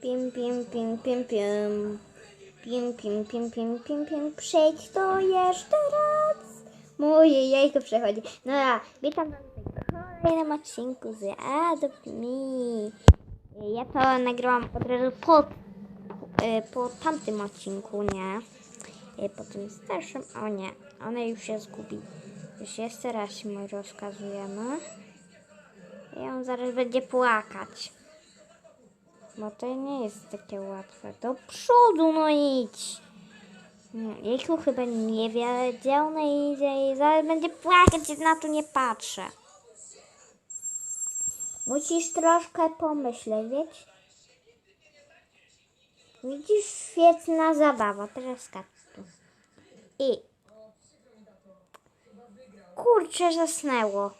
Pim, pim, pim, pim, pim. Pim, pim, pim, pim, pim, pim. Przejdź to jeszcze raz. Moje jajko przechodzi. No ja witam was w kolejnym odcinku z Adopt Me. Ja to nagrałam od razu po, y, po tamtym odcinku, nie? Y, Po tym starszym, o nie, one już się zgubi. Już jeszcze raz mu rozkazujemy. I on zaraz będzie płakać. Bo to nie jest takie łatwe. Do przodu, no idź. Hmm, Jejku chyba nie wie, gdzie ona idzie i zaraz będzie płakać, na to nie patrzę. Musisz troszkę pomyśleć, wiesz? Widzisz, świetna zabawa. Teraz skacz tu. I... Kurczę, zasnęło.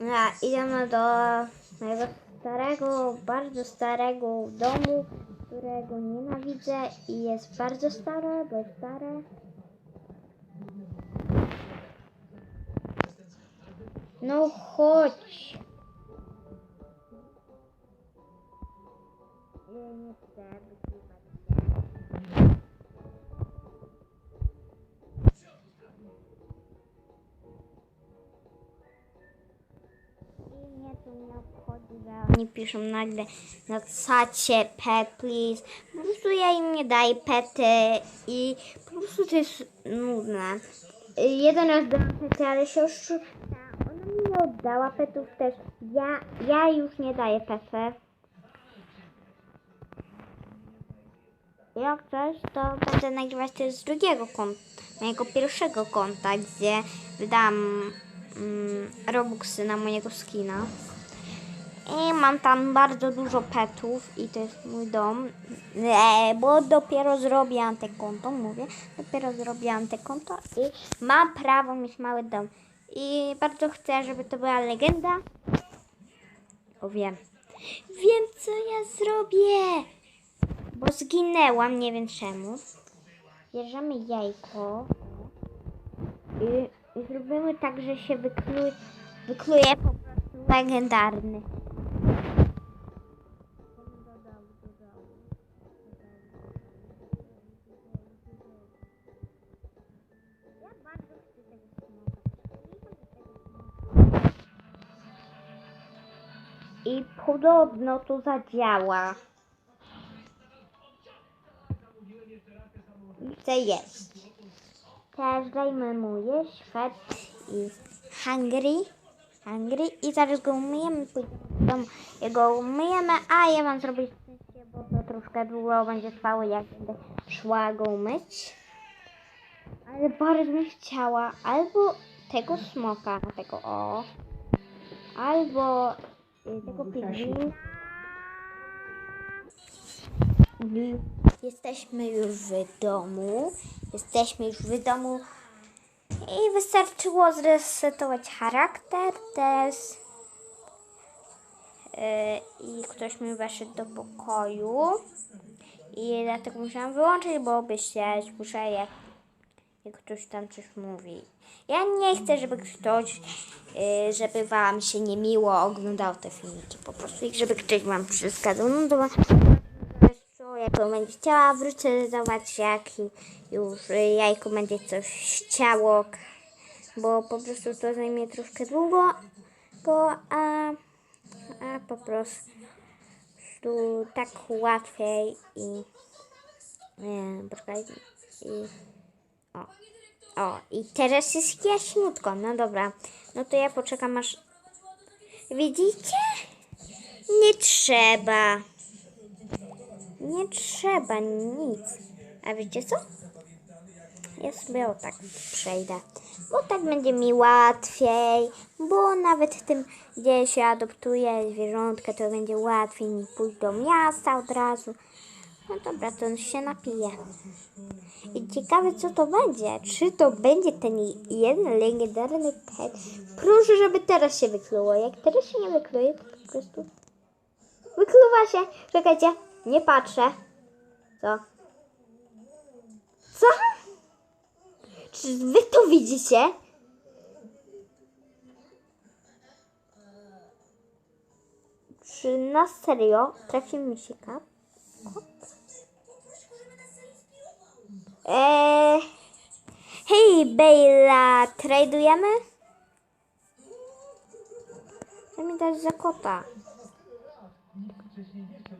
Ja, idziemy do mojego starego, bardzo starego domu, którego nienawidzę i jest bardzo stare, bo jest stare. No chodź. Nie, nie chcę nie obchodzi, że oni piszą nagle na czacie pet please. Po prostu ja im nie daję pety i po prostu to jest nudne. Jeden raz dałam pety, ale siostra, ona mi nie oddała petów też. Ja, ja już nie daję pety. Jak coś, to będę nagrywać też z drugiego konta, mojego pierwszego konta, gdzie wydam mm, Robuxy na mojego skina. I mam tam bardzo dużo petów i to jest mój dom. E, bo dopiero zrobiłam te konto, mówię. Dopiero zrobiłam te konto i mam prawo mieć mały dom. I bardzo chcę, żeby to była legenda. O wiem. Wiem co ja zrobię. Bo zginęłam, nie wiem czemu. Bierzemy jajko i, i zrobimy tak, że się wykluje, wykluje po prostu legendarny. I podobno to zadziała. To jest. Teraz dajmy mu jeść, fat i hungry. Hungry. I zaraz go umyjemy, domu. Jego umyjemy, a ja mam zrobić bo to troszkę długo będzie trwało, jak będę szła go umyć. Ale bardzo bym chciała albo tego smoka, tego o, albo tego pingwina. I Jesteśmy już w domu. Jesteśmy już w domu. I wystarczyło zresetować charakter też. Yy, I ktoś mi weszedł do pokoju. I dlatego musiałam wyłączyć, bo by się słyszał jak, jak ktoś tam coś mówi. Ja nie chcę, żeby ktoś, yy, żeby wam się niemiło oglądał te filmiki. Po prostu, i żeby ktoś wam przeszkadzał. No to co, będzie chciała, wrócę zobaczyć jak już jajko będzie coś chciało, bo po prostu to zajmie troszkę długo, bo a, a po prostu tak łatwiej i nie, poczekaj, i o, o, i teraz jest jaśniutko, no dobra, no to ja poczekam aż, widzicie? Nie trzeba. Nie trzeba nic. A wiecie co? Ja sobie o tak przejdę. Bo tak będzie mi łatwiej. Bo nawet tym, gdzie się adoptuje zwierzątka, to będzie łatwiej mi pójść do miasta od razu. No dobra, to on się napije. I ciekawe, co to będzie. Czy to będzie ten jeden legendarny pet? Proszę, żeby teraz się wykluło. Jak teraz się nie wykluje, to po prostu... Wykluwa się. Czekajcie, nie patrzę. Co? Co? Czy wy to widzicie? Czy na serio trafi mi się kap? Eee, hej, Bejla, tradujemy? Co mi dać za kota?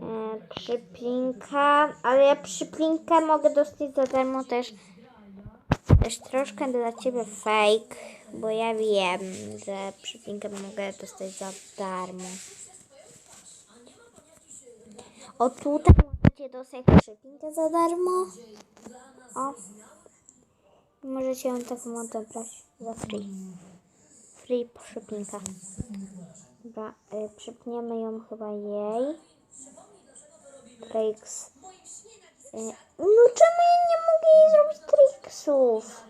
Eee, przyplinka, ale ja przyplinkę mogę dostać za darmo też. Też troszkę dla ciebie fake, bo ja wiem, że przyplinkę mogę dostać za darmo. O tutaj możecie dostać za darmo. O. Możecie ją taką odebrać za free. Free przypinka. Dobra, y, przypniemy ją chyba jej. Tricks. Y, no czemu ja nie mogę jej zrobić tricksów?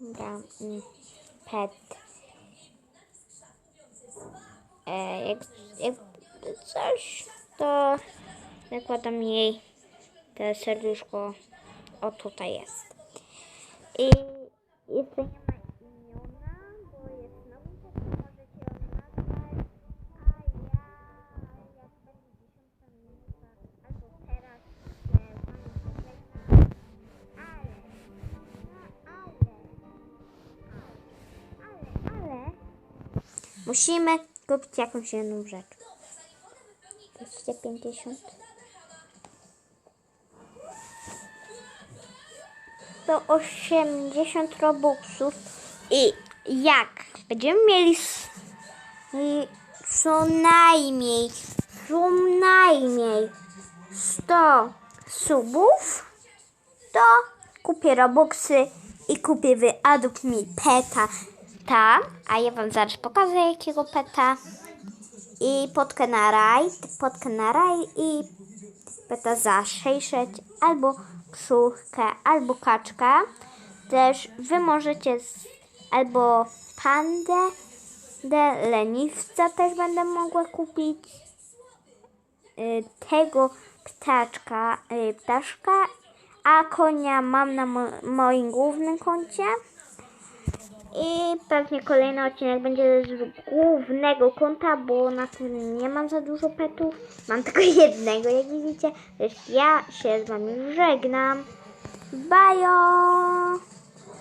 Dobra, mm, pet. E, jak, jak coś, to nakładam jej te serduszko. O, tutaj jest. I jeszcze nie ma imiona, bo jest nowy, to możecie ją nazwać. A ja, jak będzie dziesiąta minuta, albo teraz, wami pożegnam. Ale, no ale, ale, ale, musimy kupić jakąś jedną rzecz. 250. To 80 robuxów. I jak będziemy mieli co najmniej, co najmniej 100 subów, to kupię robuxy i kupię wyaduk mi peta. Ta, a ja wam zaraz pokażę jakiego peta. I potkę na raj, potkę na raj i peta za 600 albo psuchkę, albo kaczkę. Też wy możecie z, albo pandę, de leniwca też będę mogła kupić. Y, tego ptaczka, y, ptaszka, a konia mam na mo- moim głównym koncie. I pewnie kolejny odcinek będzie z głównego konta, bo na tym nie mam za dużo petów. Mam tylko jednego, jak widzicie. Więc ja się z wami żegnam. Bajo!